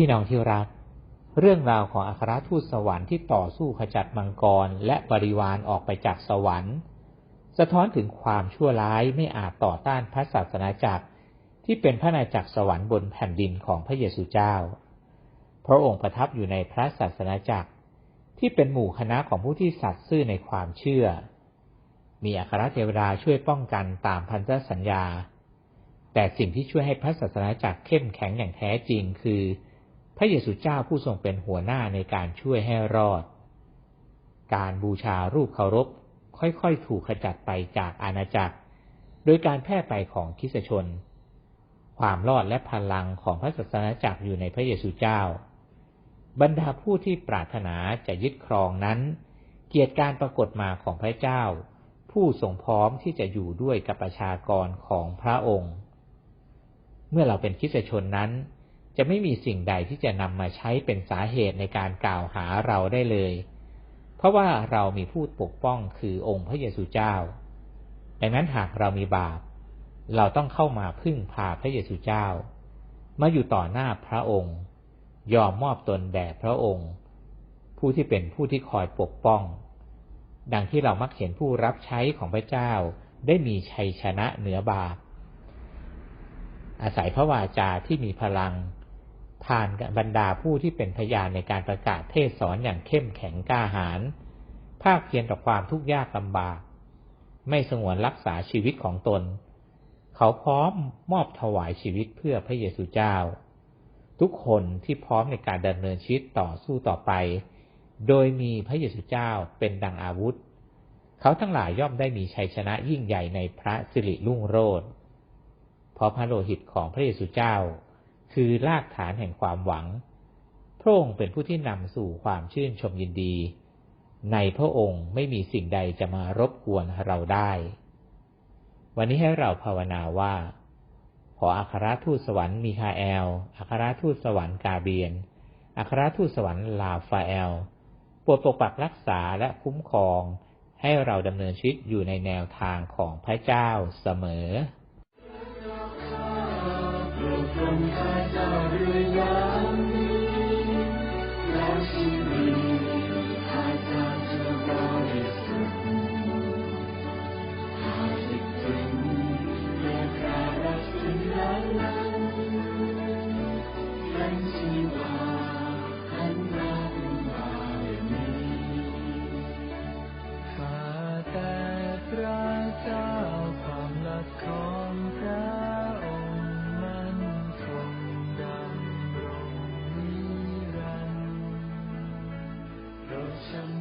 พี่น้องที่รัก เรื่องราวของอัครทูตสวรรค์ที่ต่อสู้ขจัดมังกรและบริวารออกไปจากสวรรค์ สะท้อนถึงความชั่วร้ายไม่อาจต่อต้านพระศาสนาจักรที่เป็นพระนาจักรสวรรค์บนแผ่นดินของพระเยซูเจ้า พระองค์ประทับอยู่ในพระศาสนาจักรที่เป็นหมู่คณะของผู้ที่สัตย์ซื่อในความเชื่อ มีอัครเทวดาช่วยป้องกันตามพันธสัญญา แต่สิ่งที่ช่วยให้พระศาสนาจักรเข้มแข็งอย่างแท้จริงคือ พระเยซูเจ้าผู้ทรงเป็นหัวหน้าในการช่วยให้รอด การบูชารูปเคารพค่อยๆ ถูกขจัดไปจากอาณาจักร โดยการแพร่ไปของคริสชน ความรอดและพลังของพระศาสนาจักรอยู่ในพระเยซูเจ้า บรรดาผู้ที่ปรารถนาจะยึดครองนั้น เกียรติการปรากฏมาของพระเจ้า ผู้ทรงพร้อมที่จะอยู่ด้วยกับประชากรของพระองค์ เมื่อเราเป็นคริสชนนั้น จะไม่มีสิ่งใดที่จะนำมาใช้เป็นสาเหตุในการกล่าวหาเราได้เลย เพราะว่าเรามีผู้ปกป้องคือองค์พระเยซูเจ้า ดังนั้นหากเรามีบาป เราต้องเข้ามาพึ่งพาพระเยซูเจ้า มาอยู่ต่อหน้าพระองค์ ยอมมอบตนแด่พระองค์ ผู้ที่เป็นผู้ที่คอยปกป้อง ดังที่เรามักเห็นผู้รับใช้ของพระเจ้าได้มีชัยชนะเหนือบาปอาศัยพระวาจาที่มีพลัง ผ่านบรรดาผู้ที่เป็นพยานในการประกาศเทศสอนอย่างเข้มแข็งกล้าหาญภาคเพียรต่อความทุกข์ยากลำบาก ไม่สงวนรักษาชีวิตของตน เขาพร้อมมอบถวายชีวิตเพื่อพระเยซูเจ้า ทุกคนที่พร้อมในการดำเนินชีวิตต่อสู้ต่อไป โดยมีพระเยซูเจ้าเป็นดังอาวุธ เขาทั้งหลายย่อมได้มีชัยชนะยิ่งใหญ่ในพระสิริรุ่งโรจน์เพราะพระโลหิตของพระเยซูเจ้า คือรากฐานแห่งความหวัง พระองค์เป็นผู้ที่นำสู่ความชื่นชมยินดี ในพระองค์ไม่มีสิ่งใดจะมารบกวนเราได้ วันนี้ให้เราภาวนาว่า ขออัครทูตสวรรค์มีคาแอล อัครทูตสวรรค์กาเบียน อัครทูตสวรรค์ลาฟาเอลปรดปกปักรักษาและคุ้มครองให้เราดำเนินชีวิตอยู่ในแนวทางของพระเจ้าเสมอ เจ้าความรักของพระองค์มันคงดำรงนิรันดร์โรดชำ